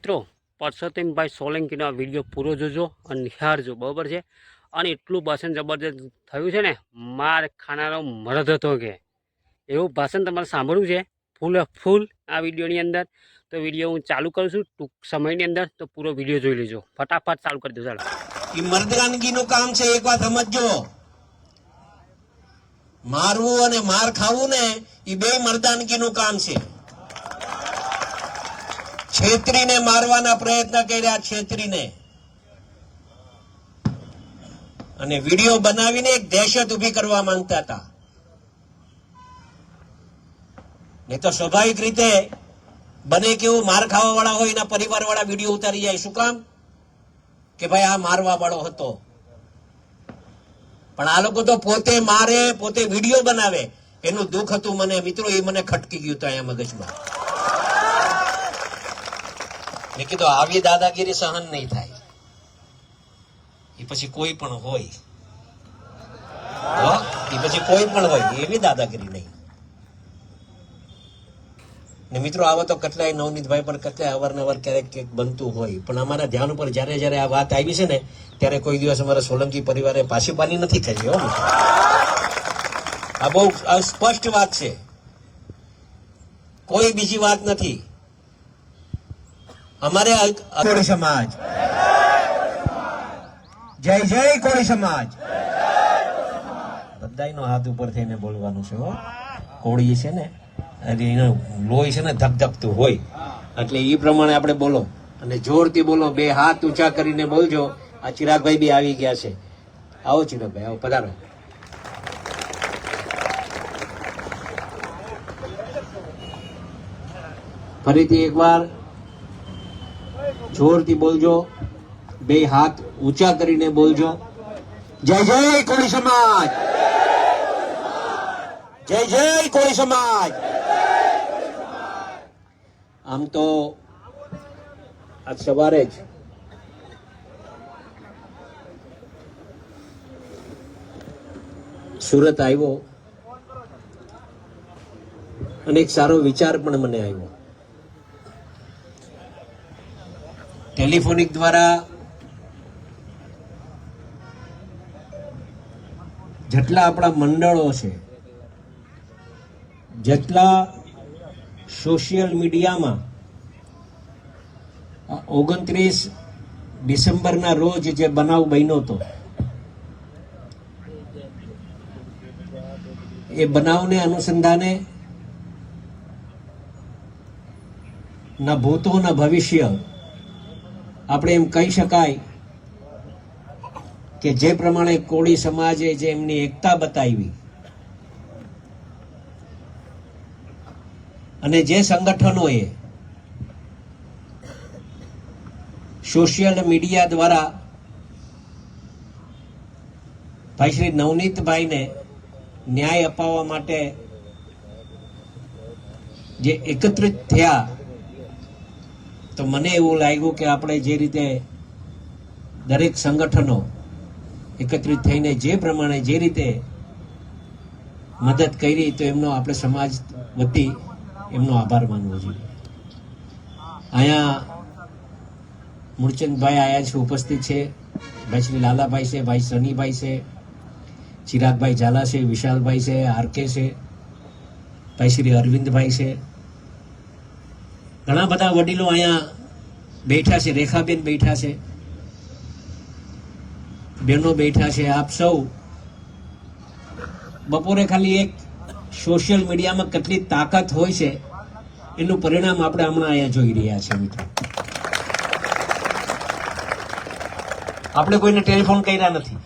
મિત્રો પરસોત્તમભાઈ સોલંકીનો આ વીડિયો પૂરો જોજો અને નિહાળજો, બરાબર છે? અને એટલું ભાષણ જબરજસ્ત થયું છે ને, માર ખાનારો મરદ હતો કે. એવું ભાષણ તમારે સાંભળવું છે? ફૂલ ફૂલ આ વિડીયોની અંદર. તો વીડિયો હું ચાલુ કરું છું, ટૂંક સમયની અંદર તો પૂરો વીડિયો જોઈ લેજો. ફટાફટ ચાલુ કરી દો, ચાલો. એ મર્દગાનગીનું કામ છે, એક વાત સમજો મારવું અને માર ખાવું ને એ બે મર્દાનગીનું કામ છે. છેતરીને મારવાના પ્રયત્ન કર્યા, છેતરીને. અને વીડિયો બનાવીને એક દહેશત ઊભી કરવા માંગતા હતા. નહીં તો સ્વાભાવિક રીતે બને કેવું માર ખાવા વાળા હોય, એના પરિવાર વાળા વીડિયો ઉતારી જાય. શું કામ? કે ભાઈ આ મારવા વાળો હતો. પણ આ લોકો તો પોતે મારે, પોતે વીડિયો બનાવે. એનું દુઃખ હતું મને. મિત્રો, એ મને ખટકી ગયું હતું અહીંયા મગજમાં. મેં કીધું, આવી દાદાગીરી સહન નહીં થાય. એ પછી કોઈ પણ હોય? એ પછી કોઈ પણ હોય, એવી દાદાગીરી નહીં. ને મિત્રો, આવો તો કેટલાય નવનીતભાઈ પણ કેટલાય અવારનવાર ક્યારેક ક્યાંક બનતું હોય. પણ અમારા ધ્યાન ઉપર જ્યારે જ્યારે આ વાત આવી છે ને, ત્યારે કોઈ દિવસ અમારા સોલંકી પરિવારે પાછી પાની નથી કરી, હો આ બહુ સ્પષ્ટ વાત છે. કોઈ બીજી વાત નથી. અમારે કોળી સમાજ. જય જય કોળી સમાજ. બધાયનો હાથ ઉપર થઈને બોલવાનું છે કોળી છે ને એનો લોહી છે ને ધકધકતું હોય. એટલે એ પ્રમાણે આપણે બોલો. અને જોરથી બોલો, બે હાથ ઊંચા કરીને બોલજો. આ ચિરાગભાઈ બી આવી ગયા છે. આવો ચિરાગભાઈ, આવો, પધારો. ફરીથી એકવાર. જોરથી બોલજો. બે હાથ ઊંચા કરીને બોલજો. જય જય કોળી સમાજ. જય જય કોળી સમાજ. આમ તો આજ સવારે જ સુરત આવ્યો. અને એક સારો વિચાર પણ મને આવ્યો. ટેલિફોનિક દ્વારા જેટલા આપણા મંડળો છે, જેટલા સોશિયલ મીડિયામાં ઓગણત્રીસ ડિસેમ્બરના રોજ જે બનાવ બન્યો હતો, એ બનાવને અનુસંધાને ના ભૂતો ના ભવિષ્ય આપણે એમ કહી શકાય કે જે પ્રમાણે કોળી સમાજે જે એમની એકતા બતાવી અને જે સંગઠનોએ સોશિયલ મીડિયા દ્વારા ભાઈ શ્રી નવનીતભાઈને ન્યાય અપાવવા માટે જે એકત્રિત થયા તો મને એવું લાગ્યું કે આપણે જે રીતે દરેક સંગઠનો એકત્રિત થઈને જે પ્રમાણે જે રીતે મદદ કરી, તો એમનો આપણે સમાજ વતી એમનો આભાર માનવો જોઈએ. અહીંયા મૂળચંદભાઈ આયા છે, ઉપસ્થિત છે. ભાઈ શ્રી લાલાભાઈ છે, ભાઈ સનીભાઈ છે, ચિરાગભાઈ ઝાલા છે, વિશાલભાઈ છે આરકે છે, ભાઈ શ્રી અરવિંદભાઈ છે. ઘણા બધા વડીલો અહીંયા બેઠા છે, રેખાબેન બેઠા છે બહેનો બેઠા છે, આપ સૌ. બપોરે ખાલી એક સોશિયલ મીડિયામાં કેટલી તાકાત હોય છે, એનું પરિણામ આપણે હમણાં અહીંયા જોઈ રહ્યા છે મિત્રો. આપણે કોઈને ટેલિફોન કર્યા નથી.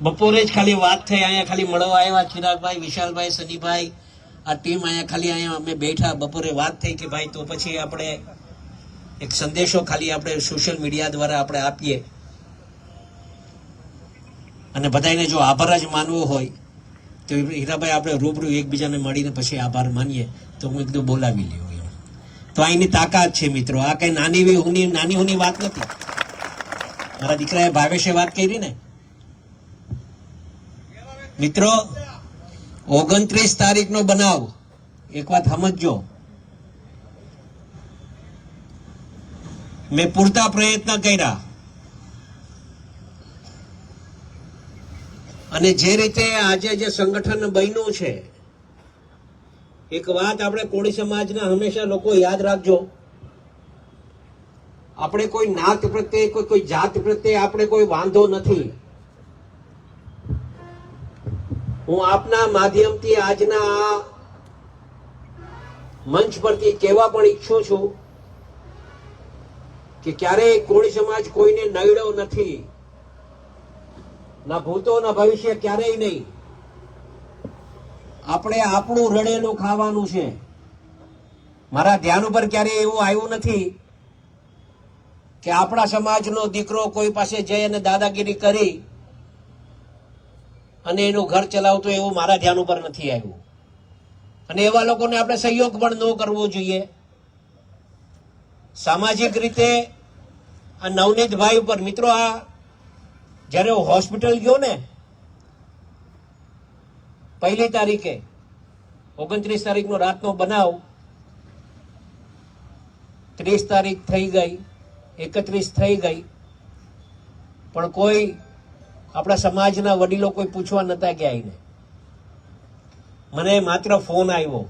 બપોરે જ ખાલી વાત થઈ, અહીંયા ખાલી મળવા આવ્યા ચિરાગભાઈ, વિશાલભાઈ સનીભાઈ આ ટીમ અહીંયા ખાલી અહીંયા અમે બેઠા, બપોરે વાત થઈ કે ભાઈ તો પછી આપણે એક સંદેશો ખાલી આપણે સોશિયલ મીડિયા દ્વારા આપણે આપીએ. અને બધાને જો આભાર જ માનવો હોય, તો હીરાભાઈ આપણે રૂબરૂ એકબીજાને મળીને પછી આભાર માનીએ. તો હું એકદમ બોલાવી લઉં એમ. તો અહીંની તાકાત છે મિત્રો. આ કઈ નાની હુની નાની હુની વાત નથી. મારા દીકરાએ ભાવેશે વાત કરી ને. મિત્રો ઓગણત્રીસ તારીખનો બનાવ. એક વાત સમજજો. મેં પૂરતા પ્રયત્ન કર્યા. અને જે રીતે આજે જે સંગઠન બન્યું છે, એક વાત આપણે કોળી સમાજના હંમેશા લોકો યાદ રાખજો. આપણે કોઈ નાત પ્રત્યે, કોઈ કોઈ જાત પ્રત્યે આપણે કોઈ વાંધો નથી. હું આપના માધ્યમથી આજના આ મંચ પરથી કહેવા પણ ઈચ્છું છું કે ક્યારેય કોળી સમાજ કોઈને નડ્યો નથી. ના ભૂતો, ના ભવિષ્ય, ક્યારેય નહીં. આપણે આપણું રડેલું ખાવાનું છે. મારા ધ્યાન ઉપર ક્યારેય એવું આવ્યું નથી કે આપણા સમાજનો દીકરો કોઈ પાસે જઈ અને દાદાગીરી કરી અને એનું ઘર ચલાવતો એવું મારા ધ્યાન ઉપર નથી આવ્યું. અને એવા લોકોને આપણે સહયોગ પણ ન કરવો જોઈએ. સામાજિક રીતે આ નવનીતભાઈ ઉપર, મિત્રો, આ જ્યારે હું હોસ્પિટલ ગયો ને, પહેલી તારીખે, ઓગણત્રીસ તારીખનો રાતનો બનાવ, ત્રીસ તારીખ થઈ ગઈ, એકત્રીસ થઈ ગઈ, પણ કોઈ આપણા સમાજના વડીલો કોઈ પૂછવા નતા કે આવીને. મને માત્ર ફોન આવ્યો.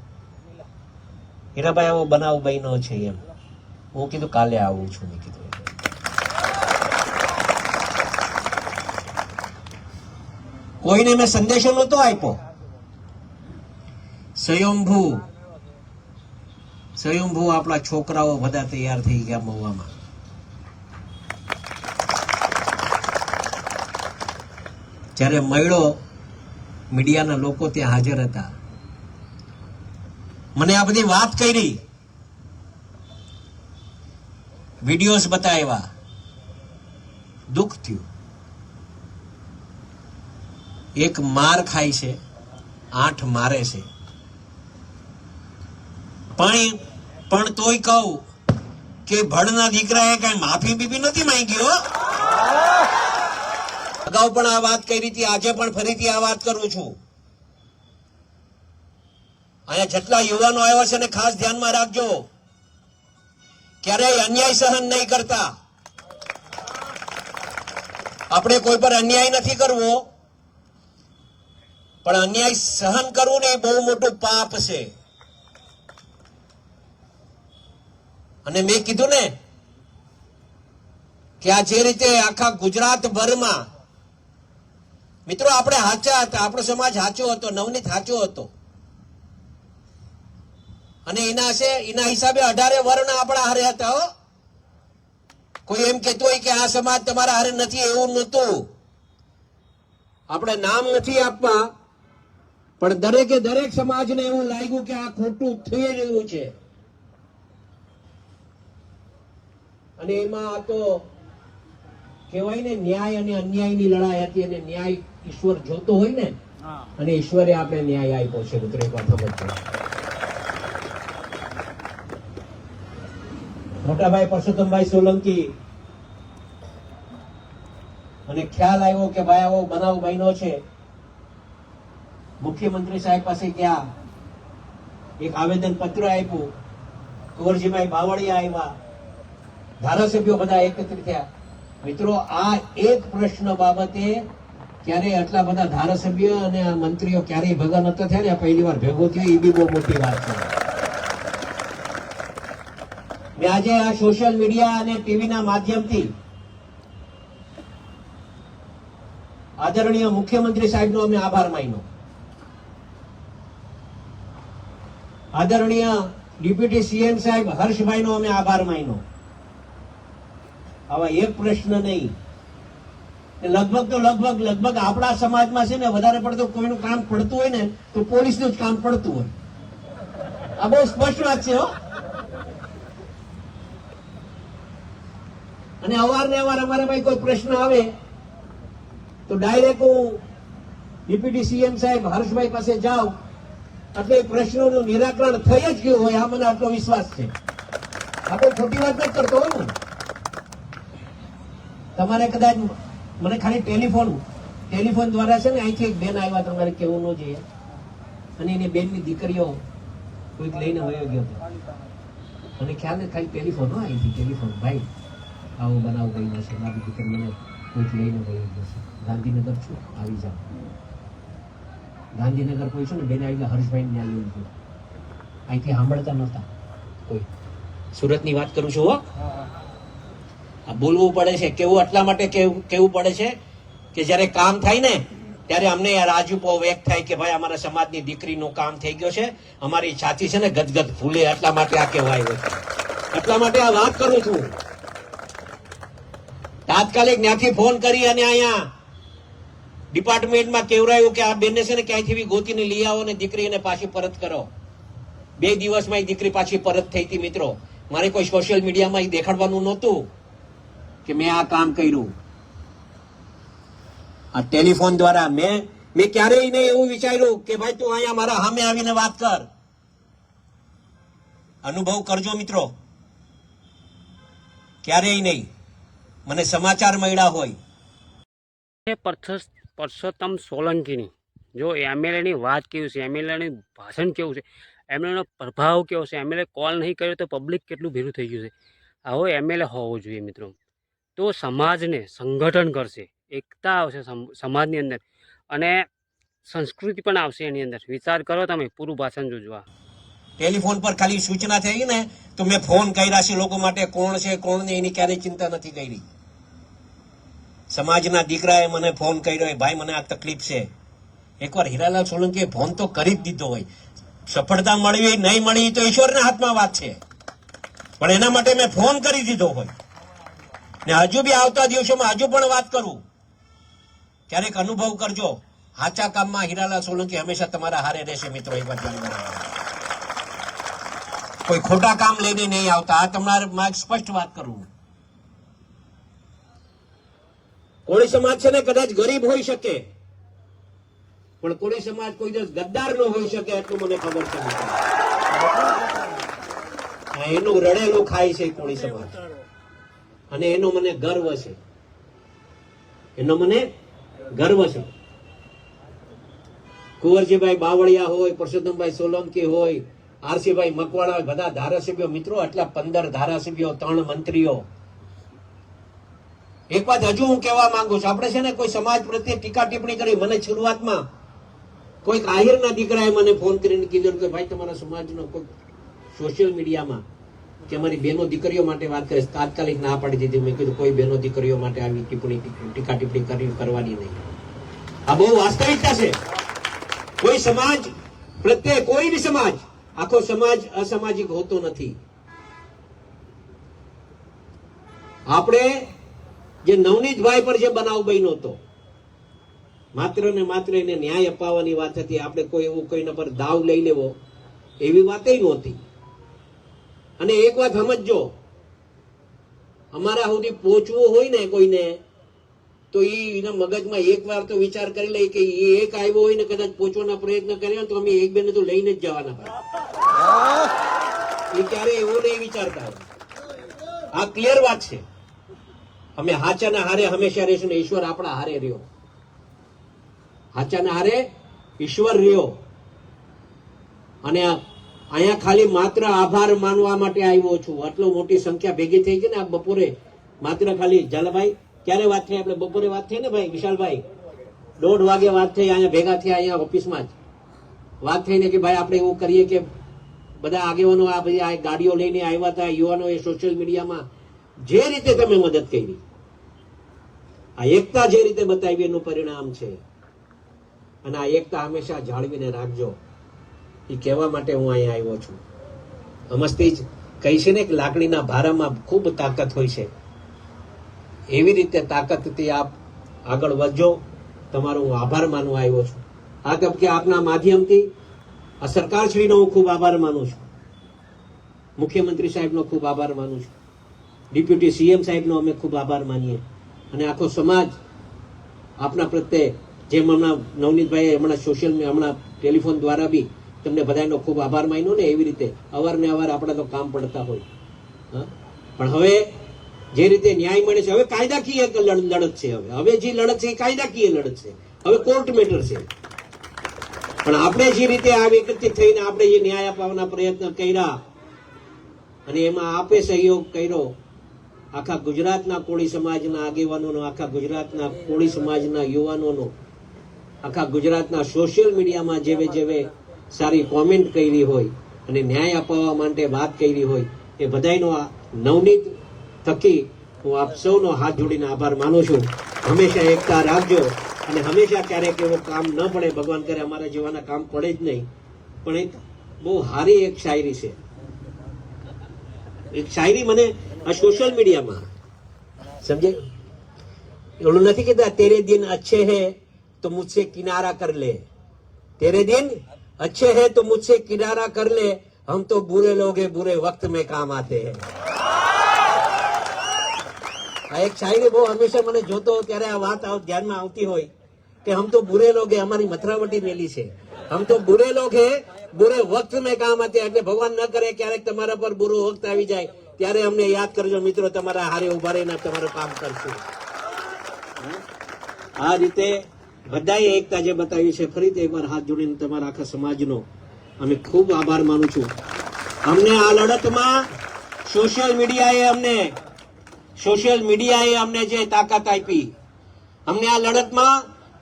હીરાભાઈ, આવો બનાવ બન્યો છે એમ. હું કીધું, કાલે આવું છું. મેં કીધું કોઈને મેં સંદેશો નહોતો આપ્યો. સ્વયંભૂ સ્વયંભૂ આપણા છોકરાઓ બધા તૈયાર થઈ ગયા મહુવામાં. જ્યારે મળ્યો, મીડિયાના લોકો ત્યાં હાજર હતા. મને આ બધી વાત કરી. વિડીયોઝ બતાવ્યા. દુઃખ થયું. એક માર ખાય છે, આઠ મારે છે. પણ પણ તોય કહું કે ભડના દીકરાએ કઈ માફી બીબી નથી માંગી હો. અગાઉ પણ આ વાત કરી હતી, આજે પણ ફરીથી આ વાત કરું છું. અહીંયા જેટલા યુવાનો આવ્યા છે ખાસ ધ્યાનમાં રાખજો. ક્યારેય અન્યાય સહન નહીં કરતા. આપણે કોઈ પર અન્યાય નથી કરવો. પણ અન્યાય સહન કરવું ને એ બહુ મોટું પાપ છે. અને મેં કીધું ને કે આ જે રીતે આખા ગુજરાત ભરમાં મિત્રો, આપણે હાચા હતા. આપણો સમાજ સાચો હતો, નવનીત સાચો હતો. અને એના છે, એના હિસાબે અઢારે વર્ણ આપણા હારે હતા, હો. કોઈ એમ કેતો હોય કે આ સમાજ તમારા હારે નથી, એવું નહોતું. આપણે નામ નથી આપવા, પણ દરેકે દરેક સમાજને એવું લાગ્યું કે આ ખોટું થઈ રહ્યું છે. અને એમાં આ તો કહેવાય ને, ન્યાય અને અન્યાયની લડાઈ હતી, અને ન્યાય ઈશ્વર જોતો હોય ને અને ઈશ્વરે આપણે ન્યાય આપ્યો છે મિત્રો એક વાત સમજજો. મોટાભાઈ પરસોત્તમભાઈ સોલંકી અને ખ્યાલ આવ્યો કે ભાઈ આવો બનાવ બન્યો છે. મુખ્યમંત્રી સાહેબ પાસે ગયા એક આવેદન પત્ર આપ્યું કુંવરજીભાઈ બાવળિયા આવ્યા ધારાસભ્યો બધા એકત્રિત થયા. મિત્રો આ એક પ્રશ્ન બાબતે ક્યારે આટલા બધા ધારાસભ્ય અને મંત્રીઓ ક્યારેય ભેગા નતા થયા ને પહેલી વાર ભેગો થયો, એ બી બહુ મોટી વાત છે. આજે આ સોશિયલ મીડિયા અને ટીવીના માધ્યમથી આદરણીય મુખ્યમંત્રી સાહેબનો અમે આભાર માન્યો. આદરણીય ડેપ્યુટી સીએમ સાહેબ હર્ષભાઈનો અમે આભાર માન્યો. આવા એક પ્રશ્ન નહીં લગભગ તો લગભગ લગભગ આપણા સમાજમાં છે ને વધારે પડતું કોઈનું કામ પડતું હોય ને, તો પોલીસનું જ કામ પડતું હોય. આ બહુ સ્પષ્ટ વાત છે, હો. અને અવારનવાર અમારે ભાઈ કોઈ પ્રશ્ન આવે, તો ડાયરેક્ટ હું ડિપ્યુટી સીએમ સાહેબ હર્ષભાઈ પાસે જાઉં. એટલે પ્રશ્નોનું નિરાકરણ થઈ જ ગયું હોય આ મને આટલો વિશ્વાસ છે. આપણે ખોટી વાત નથી કરતો હોય તમારે કદાચ મને ખાલી ટેલિફોન ટેલિફોન દ્વારા છે ને અહીંથી એક બેન આવ્યા તમારે કેવું ન જોઈએ. અને એની બેનની દીકરીઓ કોઈક લઈને વયો ગયો હતો. અને ખ્યાલ ને ખાલી ટેલિફોન હો, અહીંથી ટેલિફોન. ભાઈ, આવો બનાવ બન્યો છે, મારી દીકરીને કોઈક લઈને વયો ગયો છે. ગાંધીનગર છું, આવી જાઓ. ગાંધીનગર કોઈ છું ને, બેન આવીને હર્ષભાઈ ને આવી ગયો. અહીંથી સાંભળતા નહોતા કોઈ. સુરતની વાત કરું છું હો. આ બોલવું પડે છે. કેવું? એટલા માટે કેવું? કેવું પડે છે કે જ્યારે કામ થાય ને, ત્યારે અમને આ રાજુપો વ્યક્ત થાય કે ભાઈ અમારા સમાજની દીકરીનું કામ થઈ ગયો છે. અમારી છાતી છે ને ગદગદ ફૂલે એટલા માટે આ કહેવાય એટલા માટે આ વાત કરું છું. તાત્કાલિક ત્યાંથી ફોન કરી અને અહીંયા ડિપાર્ટમેન્ટમાં કેવરાયું કે આ બેનને છે ને ક્યાંયથી બી ગોતીને લઈ આવો ને દીકરીને પાછી પરત કરો. બે દિવસમાં એ દીકરી પાછી પરત થઈ હતી, મિત્રો. મારે કોઈ સોશિયલ મીડિયામાં એ દેખાડવાનું નહોતું. કે મેં આ કામ કર્યું. આ ટેલિફોન દ્વારા મેં મેં ક્યારેય નહીં એવું વિચાર્યું કે ભાઈ તું અહીંયા મારા સામે આવીને વાત કર. અનુભવ કરજો મિત્રો. ક્યારેય નહીં. મને સમાચાર મળ્યા હોય. પરસોત્તમ સોલંકીની. જો એમએલએની વાત કેવી છે? એમએલએની ભાષણ કેવું છે? એમએલએનો પ્રભાવ કેવો છે? એમએલએ કોલ નહીં કર્યો તો પબ્લિક કેટલું ભેરું થઈ ગયું છે? આવો એમએલએ હોવો જોઈએ મિત્રો. તો સમાજને સંગઠન કરશે. એકતા આવશે સમ- સમાજની અંદર. અને સંસ્કૃતિ પણ આવશે એની અંદર. વિચાર કરો તમે પૂરું ભાષણ જોજો ટેલિફોન પર ખાલી સૂચના થઈ ને તો મેં ફોન કર્યા છે લોકો માટે કોણ છે, કોણ નહીં, એની ક્યારેય ચિંતા નથી કરી. સમાજના દીકરાએ મને ફોન કર્યો, "એ ભાઈ, મને આ તકલીફ છે. એકવાર હીરાલાલ સોલંકીએ ફોન તો કરી જ દીધો હોય. સફળતા મળવી નહીં મળી તો ઈશ્વરના હાથમાં વાત છે. પણ એના માટે મેં ફોન કરી દીધો હોય. ને હજુ બી આવતા દિવસોમાં હજુ પણ વાત કરું. ક્યારેક અનુભવ કરજો. હાચા કામમાં હીરાલાલ સોલંકી હંમેશા તમારા હારે રહેશે મિત્રો, એક વાત કોઈ ખોટા કામ લઈને નહીં આવતા. આ તમારે સ્પષ્ટ વાત કરું. કોળી સમાજ છે ને કદાચ ગરીબ હોઈ શકે. પણ કોળી સમાજ કોઈ દિવસ ગદ્દાર ન હોઈ શકે એટલું મને ખબર છે. એનું રડેલું ખાય છે કોળી સમાજ. અને એનો મને ગર્વ છે. એનો મને ગર્વ છે. કુંવરજીભાઈ બાવળિયા હોય, પરસોત્તમભાઈ સોલંકી હોય, આરસીભાઈ મકવાણા હોય બધા ધારાસભ્યો, મિત્રો, આટલા પંદર ધારાસભ્યો, ત્રણ મંત્રીઓ. એક વાત હજુ હું કહેવા માંગુ છું, આપણે છે ને કોઈ સમાજ પ્રત્યે ટીકા ટિપ્પણી કરી, મને શરૂઆતમાં કોઈક આહિરના દીકરાએ મને ફોન કરીને કીધું કે ભાઈ, તમારા સમાજનો કોઈ સોશિયલ મીડિયામાં કે અમારી બહેનો દીકરીઓ માટે વાત કરે તાત્કાલિક ના પાડી દીધી. મેં કીધું, કોઈ બહેનો દીકરીઓ માટે આવી ટિપ્પણી ટીકા ટિપ્પણી કરી કરવાની નહીં. આ બહુ વાસ્તવિકતા છે. કોઈ સમાજ, પ્રત્યે કોઈ બી સમાજ, આખો સમાજ અસામાજિક હોતો નથી. આપણે જે નવનીતભાઈ પર જે બનાવ બન્યો હતો, માત્ર ને માત્ર એને ન્યાય અપાવવાની વાત હતી. આપણે કોઈ એવું કોઈના પર દાવ લઈ લેવો, એવી વાત નહોતી. અને એક વાત સમજજો, અમારા સુધી પહોંચવું હોય ને કોઈને, તો એના મગજમાં એક વાર તો વિચાર કરી લે કે એ એક આવ્યો હોય ને કદાચ પહોંચવાના પ્રયત્ન કર્યો તો અમે એક બેને તો લઈને જ જવાના હોય એ ક્યારે એવું નહીં વિચારતા આ ક્લિયર વાત છે. અમે હાચાના હારે હંમેશા રહીશું ને ઈશ્વર આપણા હારે રહ્યો. હાચાના હારે ઈશ્વર રહ્યો. અને અહીંયા ખાલી માત્ર આભાર માનવા માટે આવ્યો છું. આટલો મોટી સંખ્યા ભેગી થઈ ગઈ ને આ બપોરે માત્ર ખાલી ઝાલાભાઈ ક્યારે વાત થઈ? આપણે બપોરે વાત થઈ ને ભાઈ? વિશાલભાઈ, દોઢ વાગે વાત થઈ, અહીંયા ભેગા થયા, અહીંયા ઓફિસમાં જ. વાત થઈને કે, ભાઈ, આપણે એવું કરીએ કે બધા આગેવાનો આ બધી આ ગાડીઓ લઈને આવ્યા હતા યુવાનો એ સોશિયલ મીડિયામાં જે રીતે તમે મદદ કરી. આ એકતા જે રીતે બતાવી, એનું પરિણામ છે. અને આ એકતા હંમેશા જાળવીને રાખજો. એ કહેવા માટે હું અહીંયા આવ્યો છું. અમસ્તી જ, કહી છે ને કે લાકડીના ભારામાં ખૂબ તાકાત હોય છે. એવી રીતે તાકાતથી આપ આગળ વધજો. તમારો હું આભાર માનવા આવ્યો છું. આ તબકે આપના માધ્યમથી આ સરકારશ્રીનો હું ખૂબ આભાર માનું છું. મુખ્યમંત્રી સાહેબનો ખૂબ આભાર માનું છું. ડેપ્યુટી સીએમ સાહેબનો અમે ખૂબ આભાર માનીએ. અને આખો સમાજ આપના પ્રત્યે, જેમ હમણાં નવનીતભાઈએ હમણાં સોશિયલ હમણાં ટેલિફોન દ્વારા બી તમને બધાનો ખૂબ આભાર માન્યો ને એવી રીતે અવારને અવાર આપણે તો કામ પડતા હોય? પણ હવે જે રીતે ન્યાય મળે છે, હવે કાયદાકીય લડત છે હવે. હવે જે લડત છે એ કાયદાકીય લડત છે. હવે કોર્ટ મેટર છે. પણ આપણે જે રીતે આ એકત્રિત થઈને આપણે જે ન્યાય અપાવવાના પ્રયત્ન કર્યા અને એમાં આપે સહયોગ કર્યો, આખા ગુજરાતના કોળી સમાજના આગેવાનોનો, આખા ગુજરાતના કોળી સમાજના યુવાનોનો, આખા ગુજરાતના સોશિયલ મીડિયામાં જેવે જેવે સારી કોમેન્ટ કરી હોય અને ન્યાય અપાવવા માટે વાત કરી હોય, એ બધાયનો આ નવનીત થકી હું આપ સૌનો હાથ જોડીને આભાર માનું છું. હંમેશા એકતા રાખજો અને હંમેશા ક્યારેક એવું કામ ન પડે, ભગવાન કરે, અમારા જીવાના કામ પડે જ નહીં. પણ એક બહુ સારી એક શાયરી છે. એક શાયરી મને આ સોશિયલ મીડિયામાં સમજે એવું નથી કેતા તેરે દિન અચ્છે હે, તો મુજસે કિનારા કર લે. તેરે દિન अच्छे हैं तो मुझसे किनारा कर ले हम तो बुरे लोग हैं बुरे वक्त में काम आते हैं આ એક શાયરી બહુ હંમેશા મને જોતો હોઉં ત્યારે આ વાત આવ- ધ્યાનમાં આવતી હોય કે હમ તો બુરે લોગ હે અમારી મથરાવટી મેલી છે હમ તો બુરે લોગ હે બુરે વક્ત મેં કામ આતે એટલે ભગવાન ન કરે ક્યારેક તમારા પર બુરો વક્ત આવી જાય ત્યારે અમને યાદ કરજો મિત્રો તમારા હારે ઉભા રહીને તમારું કામ કરશું આ રીતે બધાએ એકતા જે બતાવી છે, ફરીથી એકવાર હાથ જોડીને તમારા આખા સમાજનો અમે ખૂબ આભાર માનું છું. અમને આ લડતમાં સોશિયલ મીડિયાએ અમને સોશિયલ મીડિયાએ અમને જે તાકાત આપી, અમને આ લડતમાં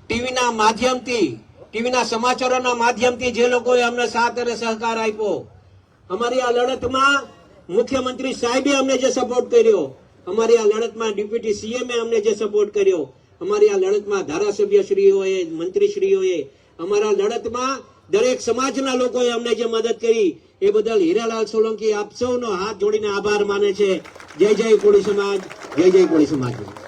ટીવીના માધ્યમથી, ટીવીના સમાચારોના માધ્યમથી જે લોકોએ અમને સાથ અને સહકાર આપ્યો, અમારી આ લડતમાં મુખ્યમંત્રી સાહેબે અમને જે સપોર્ટ કર્યો, અમારી આ લડતમાં ડેપ્યુટી સીએમએ અમને જે સપોર્ટ કર્યો અમારી આ લડતમાં ધારાસભ્યશ્રીઓએ, મંત્રીશ્રીઓએ, અમારા લડતમાં દરેક સમાજના લોકોએ અમને જે મદદ કરી, એ બદલ હીરાલાલ સોલંકી આપ સૌનો હાથ જોડીને આભાર માને છે. જય જય કોળી સમાજ, જય જય કોળી સમાજ.